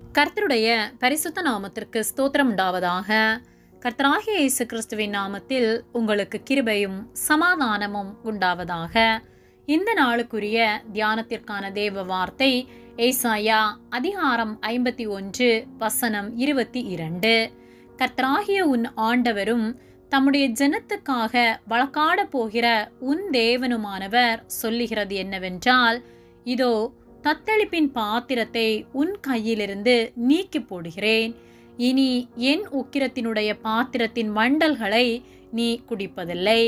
கர்த்தருடைய பரிசுத்த நாமத்திற்கு ஸ்தோத்திரம் உண்டாவதாக. கர்த்தராகிய இயேசு கிறிஸ்துவின் நாமத்தில் உங்களுக்கு கிருபையும் சமாதானமும் உண்டாவதாக. இந்த நாளுக்குரிய தியானத்திற்கான தேவ வார்த்தை ஏசாயா அதிகாரம் ஐம்பத்தி ஒன்று வசனம் இருபத்தி இரண்டு. கர்த்தராகிய உன் ஆண்டவரும் தம்முடைய ஜனத்துக்காக வழக்காட போகிற உன் தேவனுமானவர் சொல்லுகிறது என்னவென்றால் இதோ தத்தளிப்பின் பாத்திரத்தை உன் கையிலிருந்து நீக்கி போடுகிறேன். இனி என் உக்கிரத்தினுடைய பாத்திரத்தின் வண்டல்களை நீ குடிப்பதில்லை.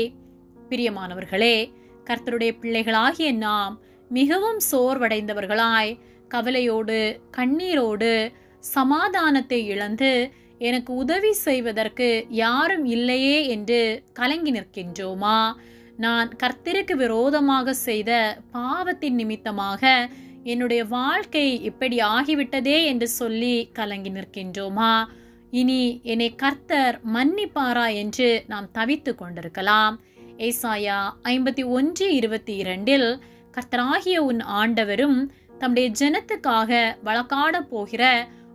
பிரியமானவர்களே கர்த்தருடைய பிள்ளைகளாகிய நாம் மிகவும் சோர்வடைந்தவர்களாய் கவலையோடு கண்ணீரோடு சமாதானத்தை இழந்து எனக்கு உதவி செய்வதற்கு யாரும் இல்லையே என்று கலங்கி நிற்கின்றோமா? நான் கர்த்தருக்கு விரோதமாக செய்த பாவத்தின் நிமித்தமாக என்னுடைய வாழ்க்கை இப்படி ஆகிவிட்டதே என்று சொல்லி கலங்கி நிற்கின்றோமா? இனி என்னை கர்த்தர் மன்னிப்பாரா என்று நாம் தவித்து கொண்டிருக்கலாம். ஏசாயா ஐம்பத்தி ஒன்று இருபத்தி இரண்டில் கர்த்தராகிய உன் ஆண்டவரும் தம்முடைய ஜனத்துக்காக வழக்காட போகிற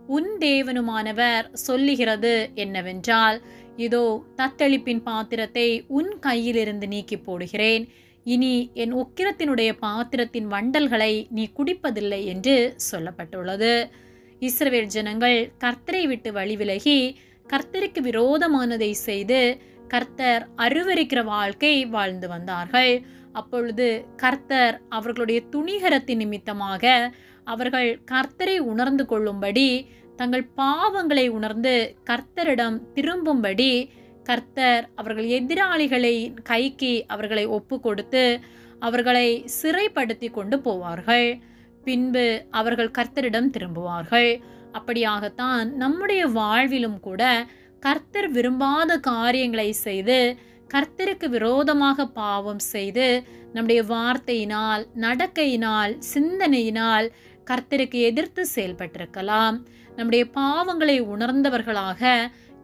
உன் தேவனுமானவர் சொல்லுகிறது என்னவென்றால் இதோ தத்தளிப்பின் பாத்திரத்தை உன் கையிலிருந்து நீக்கி போடுகிறேன். இனி என் உக்கிரத்தினுடைய பாத்திரத்தின் வண்டல்களை நீ குடிப்பதில்லை என்று சொல்லப்பட்டுள்ளது. இஸ்ரவேல் ஜனங்கள் கர்த்தரை விட்டு வழி விலகி கர்த்தருக்கு விரோதமானதை செய்து கர்த்தர் அருவருக்கிற வாழ்க்கை வாழ்ந்து வந்தார்கள். அப்பொழுது கர்த்தர் அவர்களுடைய துணிகரத்தின் நிமித்தமாக அவர்கள் கர்த்தரை உணர்ந்து கொள்ளும்படி தங்கள் பாவங்களை உணர்ந்து கர்த்தரிடம் திரும்பும்படி கர்த்தர் அவர்கள் எதிராளிகளை கைக்கு அவர்களை ஒப்பு கொடுத்து அவர்களை சிறைப்படுத்தி கொண்டு போவார்கள். பின்பு அவர்கள் கர்த்தரிடம் திரும்புவார்கள். அப்படியாகத்தான் நம்முடைய வாழ்விலும் கூட கர்த்தர் விரும்பாத காரியங்களை செய்து கர்த்தருக்கு விரோதமாக பாவம் செய்து நம்முடைய வார்த்தையினால் நடக்கையினால் சிந்தனையினால் கர்த்தருக்கு எதிர்த்து செயல்பட்டிருக்கலாம். நம்முடைய பாவங்களை உணர்ந்தவர்களாக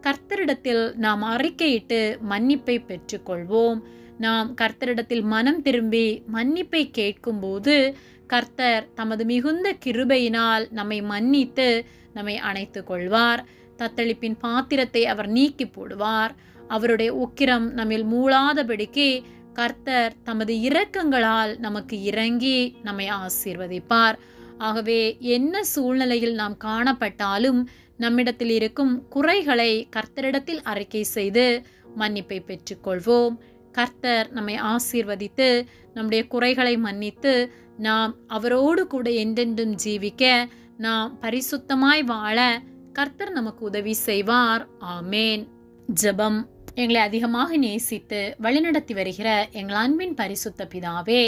கர்த்தரிடத்தில் நாம் அறிக்கையிட்டு மன்னிப்பை பெற்றுக்கொள்வோம். நாம் கர்த்தரிடத்தில் மனம் திரும்பி மன்னிப்பை கேட்கும்போது கர்த்தர் தமது மிகுந்த கிருபையினால் நம்மை மன்னித்து நம்மை அணைத்து கொள்வார் தத்தளிப்பின் பாத்திரத்தை அவர் நீக்கி போடுவார். அவருடைய உக்கிரம் நம்மில் மூளாதபடிக்கு கர்த்தர் தமது இரக்கங்களால் நமக்கு இறங்கி நம்மை ஆசீர்வதிப்பார். ஆகவே என்ன சூழ்நிலையில் நாம் காணப்பட்டாலும் நம்மிடத்தில் இருக்கும் குறைகளை கர்த்தரிடத்தில் அறிக்கை செய்து மன்னிப்பை பெற்றுக்கொள்வோம். கர்த்தர் நம்மை ஆசீர்வதித்து நம்முடைய குறைகளை மன்னித்து நாம் அவரோடு கூட என்றென்றும் ஜீவிக்க நாம் பரிசுத்தமாய் வாழ கர்த்தர் நமக்கு உதவி செய்வார். ஆமேன். ஜெபம். எங்களை அதிகமாக நேசித்து வழிநடத்தி வருகிற எங்கள் அன்பின் பரிசுத்த பிதாவே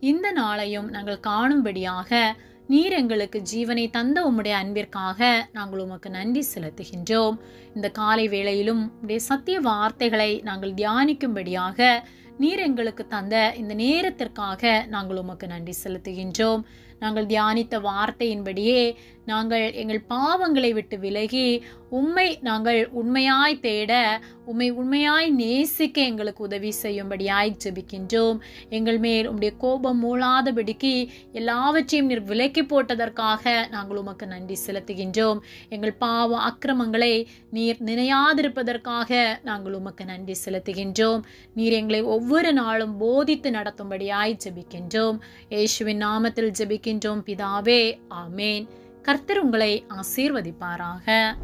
இந்த நாளையும் நாங்கள் காணும்படியாக நீர் எங்களுக்கு ஜீவனை தந்த உம்முடைய அன்பிற்காக நாங்கள் உமக்கு நன்றி செலுத்துகின்றோம். இந்த காலை வேளையிலும் உடைய சத்திய வார்த்தைகளை நாங்கள் தியானிக்கும்படியாக நீர் எங்களுக்கு தந்த இந்த நேரத்திற்காக நாங்கள் உமக்கு நன்றி செலுத்துகின்றோம். நாங்கள் தியானித்த வார்த்தையின்படியே நாங்கள் எங்கள் பாவங்களை விட்டு விலகி உண்மை நாங்கள் உண்மையாய் தேட உண்மை உண்மையாய் நேசிக்க எங்களுக்கு உதவி செய்யும்படியாய் ஜெபிக்கின்றோம். எங்கள் மேல் உம்முடைய கோபம் மூளாதபடிக்கு எல்லாவற்றையும் நீர் விலக்கி போட்டதற்காக நாங்கள் உமக்கு நன்றி செலுத்துகின்றோம். எங்கள் பாவ அக்கிரமங்களை நீர் நினையாதிருப்பதற்காக நாங்கள் உமக்கு நன்றி செலுத்துகின்றோம். நீர் எங்களை ஒவ்வொரு நாளும் போதித்து நடத்தும்படியாய் ஜெபிக்கின்றோம். இயேசுவின் நாமத்தில் ஜெபிக்கின்றோம் பிதாவே. ஆமேன். கர்த்தர் உங்களை ஆசீர்வதிப்பாராக.